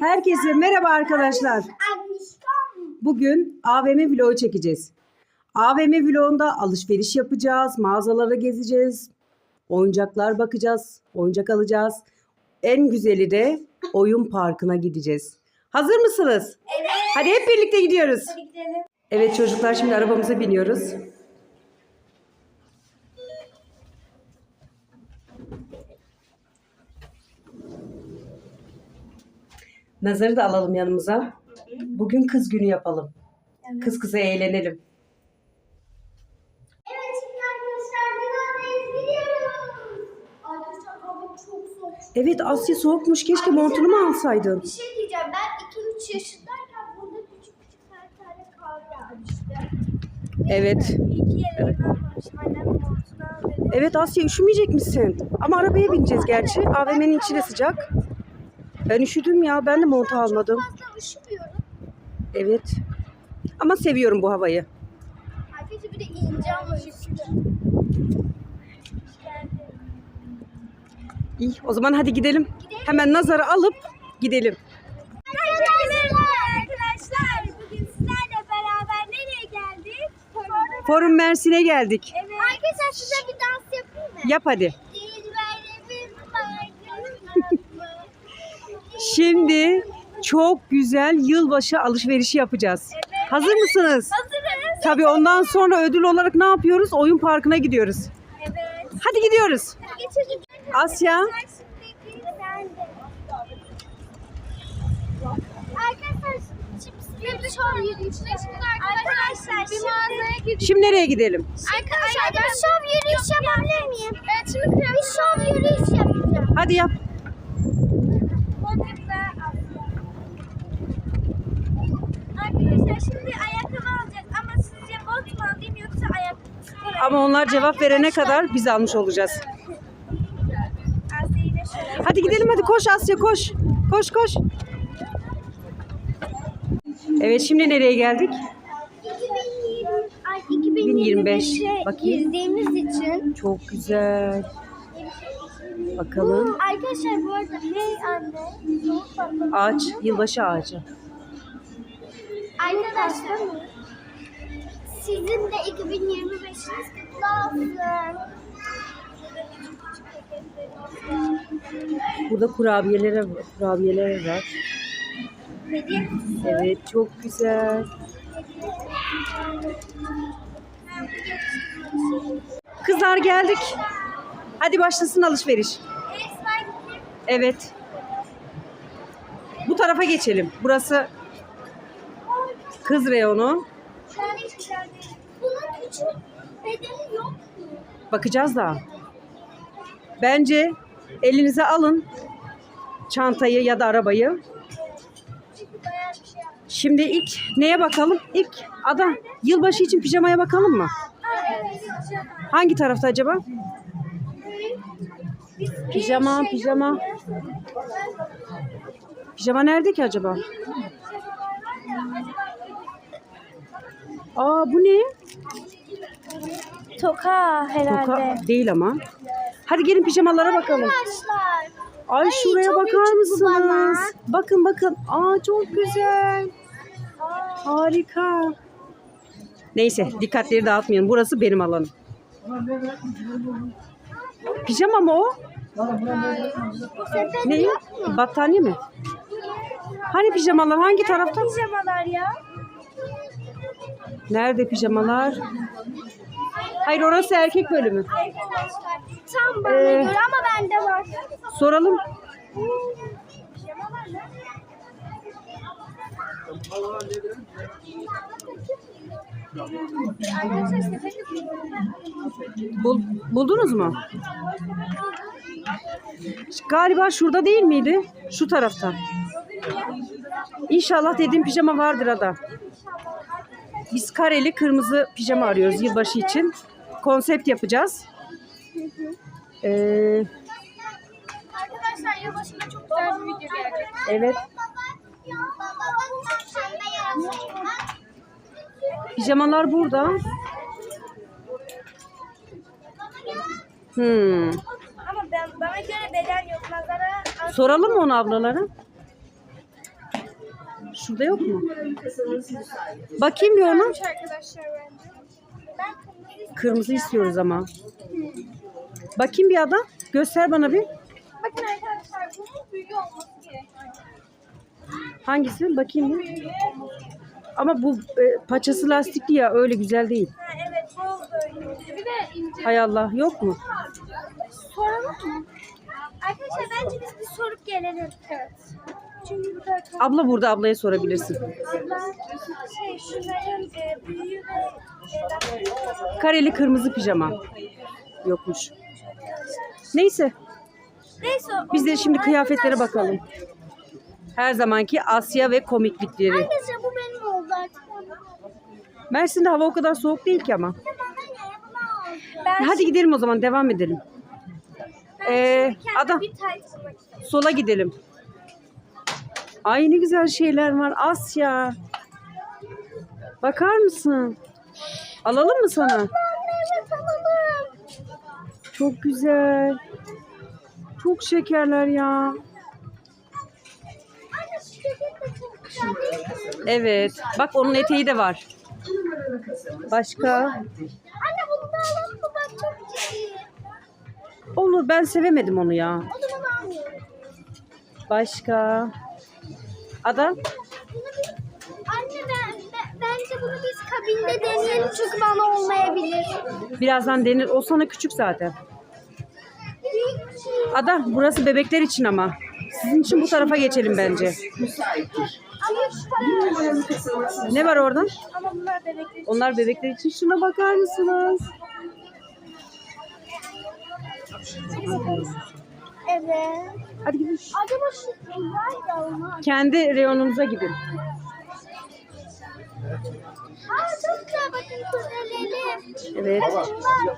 Herkese merhaba arkadaşlar. Bugün AVM vlogu çekeceğiz. AVM vlogunda alışveriş yapacağız, mağazalara gezeceğiz, oyuncaklar bakacağız, oyuncak alacağız. En güzeli de oyun parkına gideceğiz. Hazır mısınız? Evet. Hadi hep birlikte gidiyoruz. Hadi gidelim. Evet çocuklar şimdi arabamıza biniyoruz. Nazarı da alalım yanımıza. Bugün kız günü yapalım. Kız kıza eğlenelim. Evet şimdi arkadaşlar binadayız gidiyoruz. Arkadaşlar hava çok soğuk. Evet Asya soğukmuş. Keşke montunu mu alsaydın? Bir şey diyeceğim ben 2-3 yaşındayken burada küçük küçük her tane kar yağmıştı. Evet. Evet Asya üşümeyecek misin? Ama arabaya bineceğiz gerçi. AVM'nin içi de sıcak. Ben üşüdüm ya. Ben de mont almadım. Evet. Ama seviyorum bu havayı. Arkadaşlar bir de ince ama üşüdü. İyi o zaman hadi gidelim. Hemen nazarı alıp gidelim. Arkadaşlar bugün sizlerle beraber nereye geldik? Forum Mersin'e geldik. Evet. Arkadaşlar size bir dans yapayım mı? Yap hadi. Şimdi çok güzel yılbaşı alışverişi yapacağız. Hazır mısınız? Hazırız. Tabii ondan sonra ödül olarak ne yapıyoruz? Oyun parkına gidiyoruz. Evet. Hadi gidiyoruz. Geçelim. Asya. Arkadaşlar şimdi bir şov yürüyüşüne şimdi arkadaşlar bir mağazaya gidiyoruz. Şimdi nereye gidelim? Arkadaşlar bir şov yürüyüş yapabilir miyim? Evet şimdi bir şov yürüyüş yapacağım. Hadi yap. Arkadaşlar şimdi ayakkabı alacağız ama sizce bot mu alayım yoksa ayakkabı? Ama onlar cevap verene kadar biz almış olacağız. Asya ile şöyle. Hadi gidelim hadi koş Asya koş. Koş koş. Evet şimdi nereye geldik? 2020, ay 2025. 2025'e Bakayım. girdiğimiz için Çok güzel. Bakalım. Arkadaşlar bu arada hey anne. Ağaç, yılbaşı ağacı. Arkadaşlar sizin de 2025'iniz kutlu olsun. Burada kurabiyeler, kurabiyeler var. Hediye Evet çok güzel. Kızlar geldik. Hadi başlasın alışveriş. Evet. Bu tarafa geçelim. Burası kız reyonu. Bunun küçük bedeni yok mu? Bakacağız da. Bence elinize alın çantayı ya da arabayı. Şimdi ilk neye bakalım? İlk ada yılbaşı için pijamaya bakalım mı? Hangi tarafta acaba? Pijama, pijama. Pijama nerede ki acaba? Aa bu ne? Toka Toka değil ama. Hadi gelin pijamalara bakalım. Arkadaşlar. Ay Ay, şuraya bakar mısınız? Bakın bakın. Aa çok güzel. Harika. Neyse dikkatleri dağıtmayalım. Burası benim alanım. Pijama mı o? Ne? Battaniye mi? Hani pijamalar hangi tarafta? Pijamalar ya. Nerede pijamalar? Hayır orası erkek bölümü. Arkadaşlar tam bana Ee, göre ama bende var. Soralım. Arkadaşlar sepeti Bul- buldunuz mu? Galiba şurada değil miydi? Şu tarafta. İnşallah dediğim pijama vardır ada. Biz kareli kırmızı pijama arıyoruz yılbaşı için. Konsept yapacağız. Ee, Arkadaşlar yılbaşında çok güzel bir video gelecek. evet. Pijamalar burada. Hmm. Ama ben bana göre beden yok. Nazara Soralım mı onu ablalara? Şurada yok mu? Bakayım bir ona. Güzelmiş arkadaşlar bence. Ben kırmızı Kırmızı istiyoruz ama. Bakayım bir ada. Göster bana bir. Bakın arkadaşlar bunun büyüğü olması gerekiyor. Hangisi? Bakayım bir. Ama bu e, paçası lastikli ya öyle güzel değil. Ha, evet bu böyle. Bir de ince. Hay Allah yok mu? Soralım mı? Arkadaşlar bence biz bir sorup gelelim. Evet. Abla burada ablaya sorabilirsin. Abla şey şunların e, büyüğü ve e, Kareli kırmızı pijama. Yokmuş. Neyse Neyse. biz de şimdi kıyafetlere bakalım. Her zamanki Asya ve komiklikleri. Arkadaşlar bu benim oldu artık. Mersin'de hava o kadar soğuk değil ki ama. Ben Hadi gidelim o zaman devam edelim. Ee, şimdi kendime Ada. bir tayt bulmak istiyorum. Sola gidelim. Ay ne güzel şeyler var Asya. Bakar mısın? Alalım mı sana? Evet alalım. Çok güzel. Çok şekerler ya. Evet. Bak onun eteği de var. Başka? Anne bunu da alalım mı? Bak çok. Olur ben sevemedim onu ya. O zaman almıyorum. Başka? Ada? Bunu bir... Anne ben, ben- bence bunu biz kabinde deneyelim çünkü bana olmayabilir. Birazdan denir. O sana küçük zaten. Ada burası bebekler için ama. Sizin için bu tarafa geçelim bence. Ne var orada? Ama bunlar bebekler. Onlar bebekler için. Şuna bakar mısınız? Evet. Hadi gidin. Acaba şu var da olmaz. Kendi reyonunuza gidin. Aa çok güzel bakın kuzeleri. Evet. Takımlar.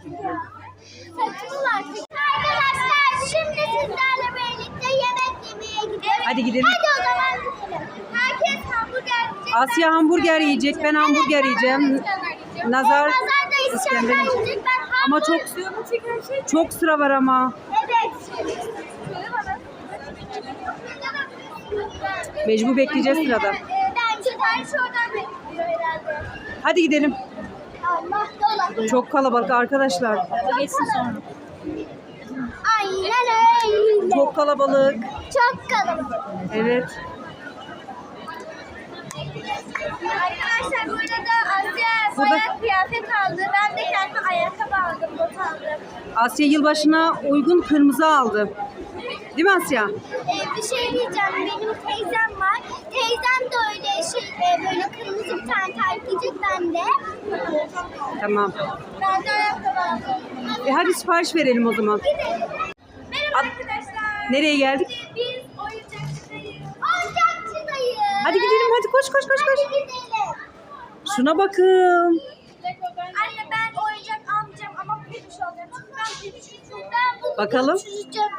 Arkadaşlar şimdi sizlerle birlikte yemek yemeye gidiyoruz. Hadi gidelim. Hadi o zaman gidelim. Herkes hamburger yiyecek. Asya hamburger yiyecek. Ben hamburger yiyeceğim. Nazar İskender yiyecek. Ben Ama çok- çok sıra var ama. Evet. Mecbur bekleyeceğiz sırada. Bence her oradan bekliyor herhalde. Hadi gidelim. Allah. Çok kalabalık arkadaşlar. Geçsin sonra. Aynen öyle. Çok kalabalık. Çok kalabalık. Evet. Arkadaşlar burada da Asya Burada- boya kıyafet aldı. Ben de kendime ayakkabı aldım, bot aldım. Asya yılbaşına uygun kırmızı aldı. Değil mi Asya? Ee, bir şey diyeceğim. Benim teyzem. Teyzem de öyle şey e, böyle kırmızı bir tane giyecek ben de. Tamam. Ben de ayakkabı aldım. E hadi sipariş verelim o zaman. Gidelim. Merhaba Ad- arkadaşlar. Nereye geldik? Biz oyuncakçıdayız. Oyuncakçıdayız. Hadi gidelim hadi koş koş koş koş. Hadi gidelim. Şuna bakın. Anne ben oyuncak almayacağım ama peluş alacağım. Çünkü ben peluş çok ben bunu Bakalım. uçuracağım.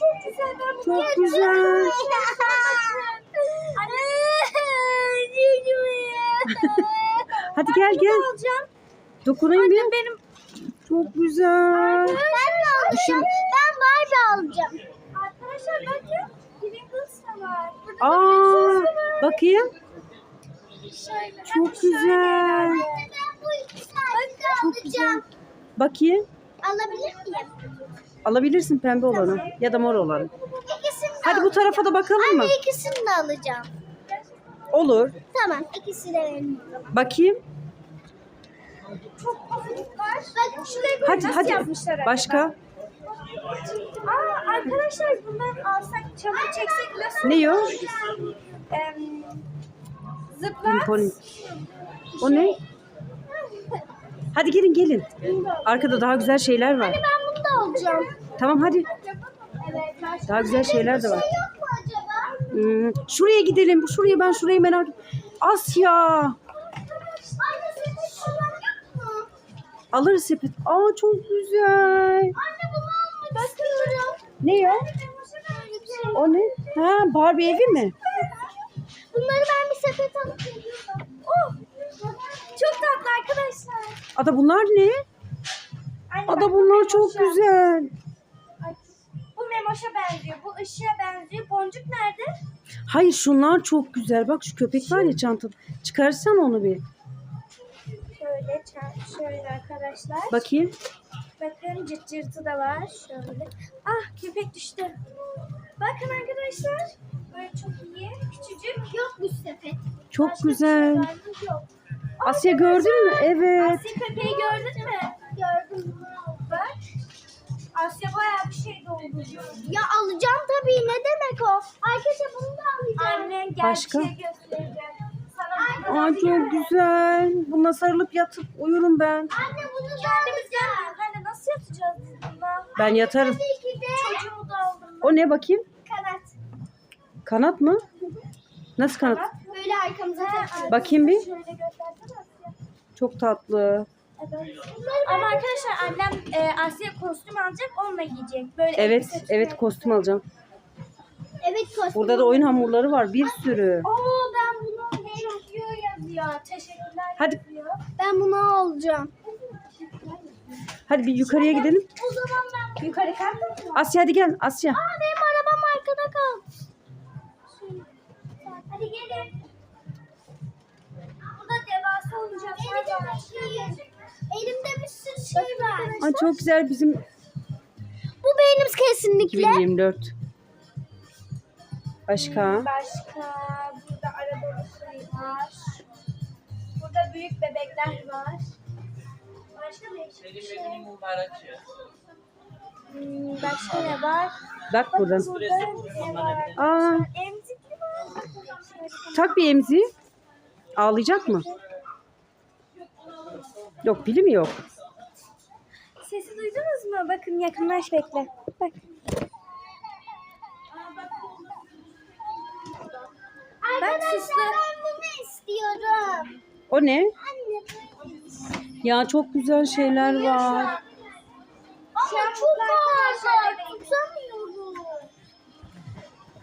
Çok güzel ben bunu Çok güzel. Gel gel. alacağım. Dokunayım bir. benim Çok güzel. ben de alacağım. Ben Barbie alacağım. Arkadaşlar bakın. Pringles da var. Burada da Aa, Pringles da var. bakayım. Şöyle, Çok güzel. Ben bu ikisini alacağım. Bakayım. Alabilir miyim? Alabilirsin pembe olanı ya da mor olanı. İkisini de Hadi bu tarafa da bakalım mı? Anne ikisini de alacağım. Olur. Tamam ikisi de benim. Bakayım. Çok hafif var. Bak şuraya bir Hadi nasıl hadi. yapmışlar acaba? Başka? Aa arkadaşlar bundan alsak çabuk çeksek nasıl? Ne o? Zıplar. Pimponi. O ne? Hadi gelin gelin. Arkada daha güzel şeyler var. Ben bunu da alacağım. Tamam hadi. Evet. başka Daha güzel şeyler de var. Şey yok mu acaba? Hmm, şuraya gidelim. Şuraya ben şurayı merak Asya. Alırız sepet. Aa çok güzel. Anne bunu almak istiyorum. Ne ya? O ne? Ha Barbie evi mi? Bunları ben bir sepet alıp geliyorum. Oh! Çok tatlı arkadaşlar. Ada bunlar ne? Anne, Ada bunlar bu çok güzel. Bu Memoş'a benziyor. Bu ışığa benziyor. Boncuk nerede? Hayır şunlar çok güzel. Bak şu köpek var ya çantada. Çıkarsan onu bir. Şöyle çar- şöyle arkadaşlar. Bakayım. Bakın cırt cırtı da var. Şöyle. Ah köpek düştü. Bakın arkadaşlar. Böyle çok iyi. Küçücük. Yok bu sepet. Çok Başka bir güzel. şey mı? Yok. Asya gördün mü? Evet. Asya köpeği gördün mü? Gördüm. Bak. Asya bayağı bir şey dolduruyor. Ya alacağım tabii. Ne demek o? Arkadaşlar bunu da alacağım. Annen gerçeği Başka? göstereceğim. Sana Aa çok güzel. Buna sarılıp yatıp uyurum ben. Anne bunu da alacağım. Anne nasıl yatacağız biz buna? Ben yatarım. Çocuğumu da aldım. O ne bakayım? Kanat. Kanat mı? Nasıl kanat? Böyle arkamıza takıyoruz. Bakayım bir. Şöyle göstersene Asya. Çok tatlı. Evet. Ama arkadaşlar annem e, Asya kostüm alacak onunla giyecek. Böyle Evet, elbise evet kostüm alacağım. Evet kostüm. Burada da oyun hamurları var bir sürü. Oo Teşekkürler Hadi. Ben bunu alacağım. Hadi bir yukarıya gidelim. O zaman ben yukarı kalktım mı? Asya hadi gel Asya. Aa benim arabam arkada kaldı. Hadi gelin. Burada devasa oyuncaklar var. Elimde bir sürü şey var. Ay çok güzel bizim Bu benim kesinlikle. 2024. Başka? Başka burada araba şey var. Büyük bebekler var. Başka değişik bir şey. Hmm, başka ne var? Bak buradan. Burada ne var? Aa, Emzikli var. tak bir emziği. Ağlayacak mı? Yok pili mi yok? Sesi duydunuz mu? Bakın yakınlaş bekle. Bak. Arkadaşlar ben bunu istiyorum. O ne? Ya çok güzel şeyler var. Ama çok ağır. Tutamıyorum.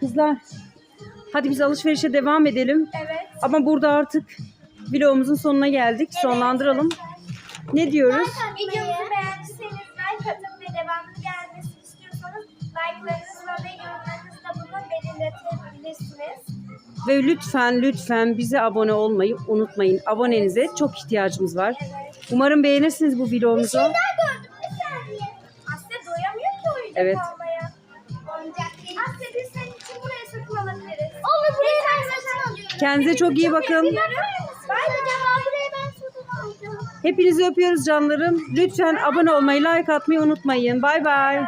Kızlar. Hadi biz alışverişe devam edelim. Evet. Ama burada artık vlogumuzun sonuna geldik. Sonlandıralım. Ne diyoruz? Videomuzu beğendiyseniz like atın ve devamlı gelmesini istiyorsanız like'larınızla ve yorumlarınızla bunu belirtebilirsiniz. Ve lütfen lütfen bize abone olmayı unutmayın. Abonenize çok ihtiyacımız var. Umarım beğenirsiniz bu vlogumuzu. gördüm bir saniye. Asya doyamıyor ki oyuncak Evet. almaya. Oyuncak değil. Asya biz senin için buraya satın alabiliriz. Olur buraya ben satın alıyorum. Kendinize çok iyi bakın. Bay bay. buraya ben satın alacağım. Hepinizi öpüyoruz canlarım. Lütfen abone olmayı, like atmayı unutmayın. Bay bay.